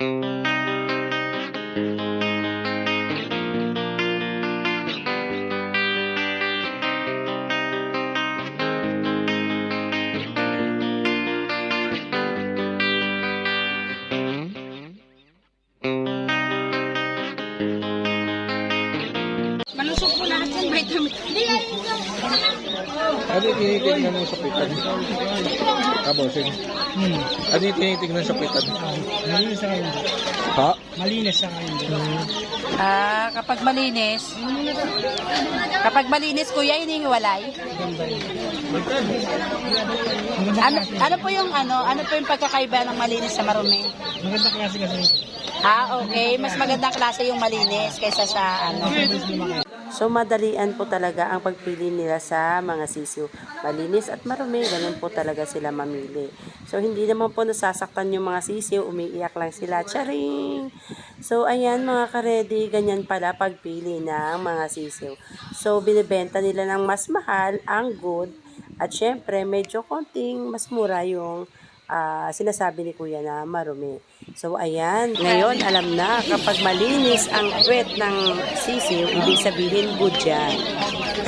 Mm-hmm. Ano yung tinitignan mo sa pitan? Bossing. Hmm. Ano yung tinitignan sa pitan? Malinis sa kayo. Ha? Malinis sa kayo. Ah, kapag malinis, kapag malinis, kuya, hinihiwalay. Ano, ano po yung ano, ano po yung pagkakaiba ng malinis sa marumi? Maganda klase kasi. Ah, okay. Mas magandang klase yung malinis kaysa sa ano. So madalian po talaga ang pagpili nila sa mga sisiw. Malinis at marumi, ganun po talaga sila mamili. So hindi naman po nasasaktan yung mga sisiw, umiiyak lang sila. Charing! So ayan mga karedy, ganyan pala pagpili ng mga sisiw. So binibenta nila ng mas mahal ang good at syempre medyo konting mas mura yung ah, sinasabi ni kuya na marumi. So ayan, ngayon alam na kapag malinis ang wet ng sisiw, ibig sabihin good yan.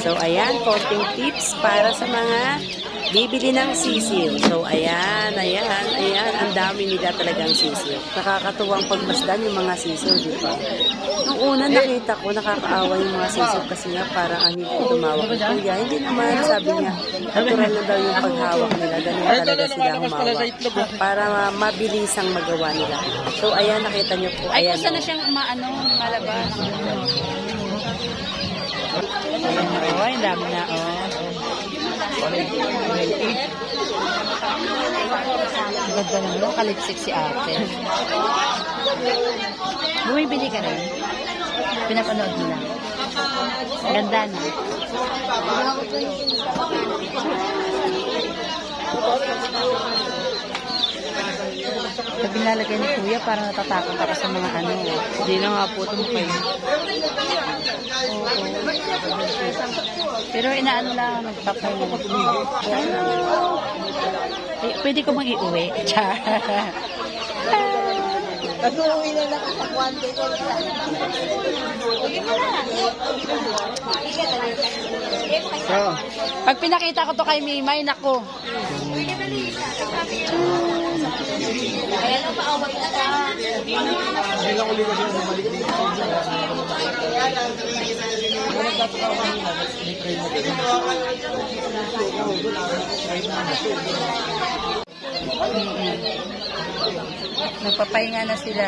So ayan, konting tips para sa mga bibili ng sisiw. So ayan, ayan, ayan, ang dami nila talagang sisiw. Nakakatuwang pagmasdan yung mga sisiw, di ba? Nung una nakita ko, nakakaawa yung mga sisiw kasi nga parang ang hindi tumawag ng kuya. Hindi naman, sabi niya, natural na daw yung paghawak nila. Ganun talaga sila humawak. Para ma- mabilisang magawa nila. So ayan, nakita niyo po. Ay, Ayan, kung saan na siyang umaano, malabas. Oh, ang dami na, oh. Ganda naman, no? kalipsik si ate. Bumibili ka rin? Pinapanood mo lang. Ang ganda na. Sa pinalagay ni Kuya, parang natatakot ako sa mga ano. Hindi na nga po itong kayo. Pero inaano lang, nagpapay na. Eh, Pwede ko mag iuwi Char. Pag-uwi na lang kapag one day ko lang. Pag pinakita ko to kay Mimay, nako. Kaya nung maawag na ka. Nagpapahinga na sila.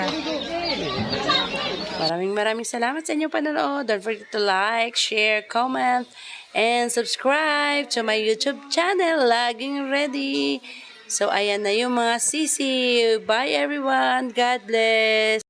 Maraming maraming salamat sa inyong panonood. Don't forget to like, share, comment, and subscribe to my YouTube channel. Laging ready. So, ayan na yung mga sisi. Bye everyone. God bless.